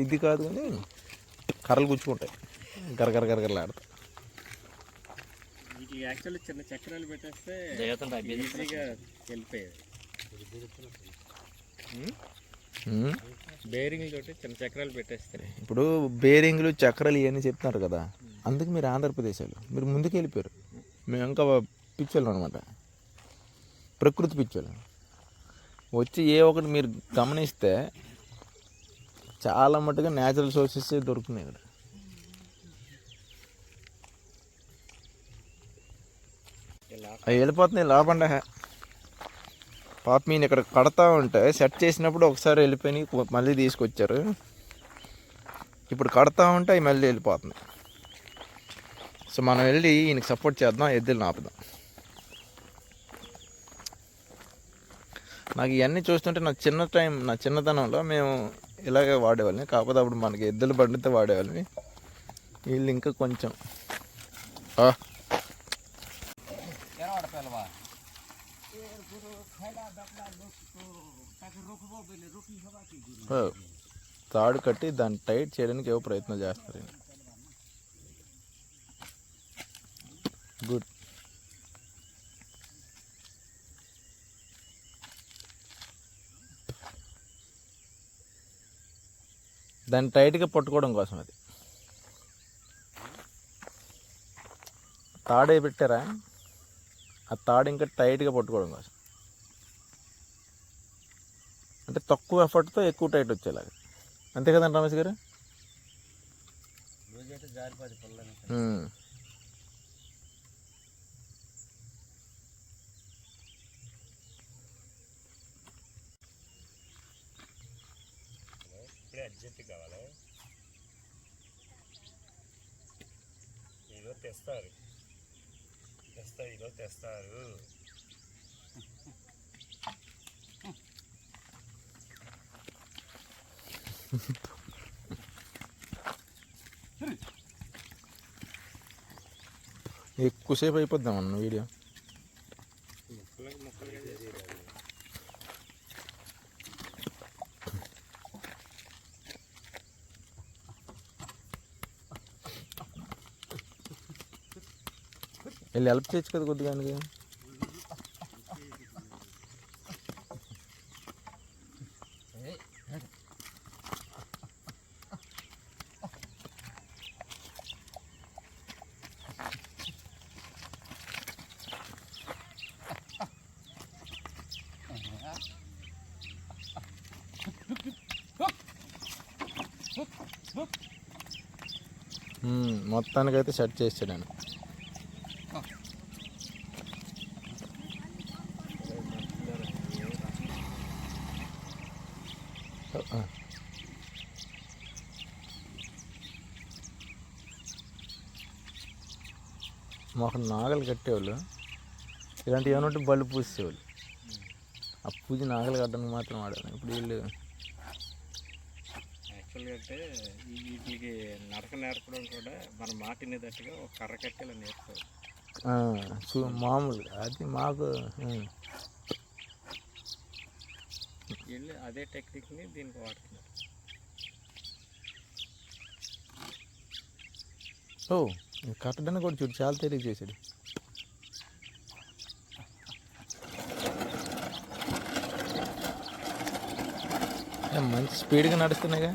ఇది కాదు కానీ కర్రలు గుచ్చుకుంటాయి. గరగర గరగరలాడతాయి వీటికి యాక్చువల్లీ చిన్న చక్రాలు పెట్టేస్తే జరుగుతుంటా ఈజీగా వెళ్ళిపోయేది ఉమ్. బేరింగ్ తోటి చిన్న చక్రాలు ఇప్పుడు బేరింగ్లు చక్రాలు ఇవన్నీ చెప్తున్నారు కదా అందుకు మీరు ఆంధ్రప్రదేశ్ వాళ్ళు మీరు ముందుకు వెళ్ళిపోయారు మేము ఇంకా పిచ్చోళ్ళం అనమాట ప్రకృతి పిచ్చోళ్ళు. వచ్చి ఏ ఒకటి మీరు గమనిస్తే చాలా మట్టుగా న్యాచురల్ సోర్సెస్ దొరుకుతున్నాయి ఇక్కడ. అవి వెళ్ళిపోతున్నాయి లాభండా పాప మీను ఇక్కడ కడతా ఉంటే సెట్ చేసినప్పుడు ఒకసారి వెళ్ళిపోయి మళ్ళీ తీసుకొచ్చారు. ఇప్పుడు కడతా ఉంటే అవి మళ్ళీ వెళ్ళిపోతున్నాయి. సో మనం వెళ్ళి ఈయనకి సపోర్ట్ చేద్దాం ఎద్దులు నాపుదాం నాకు ఇవన్నీ చూస్తుంటే నా చిన్న టైం నా చిన్నతనంలో మేము ఇలాగే వాడేవాళ్ళని కాకపోతే అప్పుడు మనకి ఎద్దులు బండితో వాడేవాళ్ళని వీళ్ళు ఇంకా కొంచెం. తాడు కట్టి దాన్ని టైట్ చేయడానికి ఏవో ప్రయత్నం చేస్తారు? గుడ్. దాన్ని టైట్గా పట్టుకోవడం కోసం అది. తాడే పెట్టారా? ఆ తాడు ఇంకా టైట్గా పట్టుకోవడం కోసం. అంటే తక్కువ ఎఫర్ట్తో ఎక్కువ టైట్ వచ్చేలాగా. అంతే కదండి రమేష్ గారు? అర్జెంట్ కావాలి? ఈరోజు తెస్తారు. తెస్తా ఈరోజు తెస్తారు. ఎక్కువసేపు అయిపోద్దాం అన్న వీడియో. వెళ్ళి హెల్ప్ చేయొచ్చు కదా కొద్దిగా ఆయనకి. మొత్తానికైతే సెట్ చేసాడు నేను ఆ. మాకు నాగలు కట్టేవాళ్ళు. ఇలాంటివి ఏమైనా ఉంటే బళ్ళు పూసేవాళ్ళు. ఆ పూజ నాగలు కట్టడానికి మాత్రం వాడాను ఇప్పుడు వీళ్ళు యాక్చువల్గా అంటే వీటికి నడక నేర్పడం కూడా మన మాట వినేటట్టుగా ఒక కర్ర కట్టేలా నేర్చుకోవాలి ఆ, చూ మామూలు అది మాకు ఉమ్. వీళ్ళు అదే టెక్నిక్ని దీనికి వాడుతున్నారు. ఓ కట్టడానికి కూడా చూడు చాలా తేలిక చేశాడు. మంచి స్పీడ్గా నడుస్తున్నాయిగా.